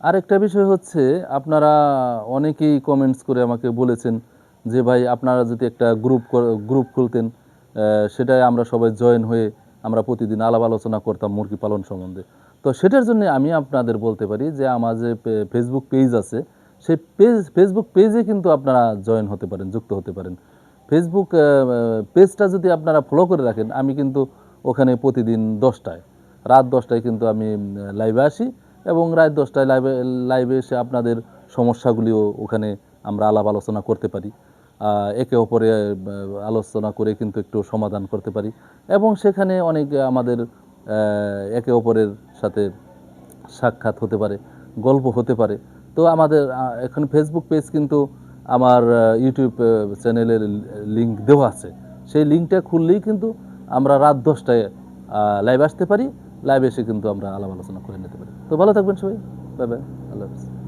আরেকটা বিষয় হচ্ছে, আপনারা অনেকেই কমেন্টস করে আমাকে বলেছেন যে, ভাই, আপনারা যদি একটা গ্রুপ গ্রুপ খুলতেন সেটাই আমরা সবাই জয়েন হয়ে আমরা প্রতিদিন আলাপ আলোচনা করতাম মুরগি পালন সম্বন্ধে। তো সেটার জন্য আমি আপনাদের বলতে পারি যে, আমার যে ফেসবুক পেজ আছে, সেই পেজ ফেসবুক পেজে কিন্তু আপনারা জয়েন হতে পারেন, যুক্ত হতে পারেন। ফেসবুক পেজটা যদি আপনারা ফলো করে রাখেন, আমি কিন্তু ওখানে প্রতিদিন দশটায়, রাত দশটায় কিন্তু আমি লাইভে আসি। এবং রাত দশটায় লাইভে লাইভে এসে আপনাদের সমস্যাগুলিও ওখানে আমরা আলাপ আলোচনা করতে পারি। একে অপরে আলোচনা করে কিন্তু একটু সমাধান করতে পারি। এবং সেখানে অনেক আমাদের একে অপরের সাথে সাক্ষাৎ হতে পারে, গল্প হতে পারে। তো আমাদের এখন ফেসবুক পেজ কিন্তু আমার ইউটিউব চ্যানেলের লিঙ্ক দেওয়া আছে। সেই লিঙ্কটা খুললেই কিন্তু আমরা রাত দশটায় লাইভ আসতে পারি। লাইভ এসে কিন্তু আমরা আলাপ আলোচনা করে নিতে পারি। তো ভালো থাকবেন সবাই। বাই বাই আল্লাহ হাফিজ।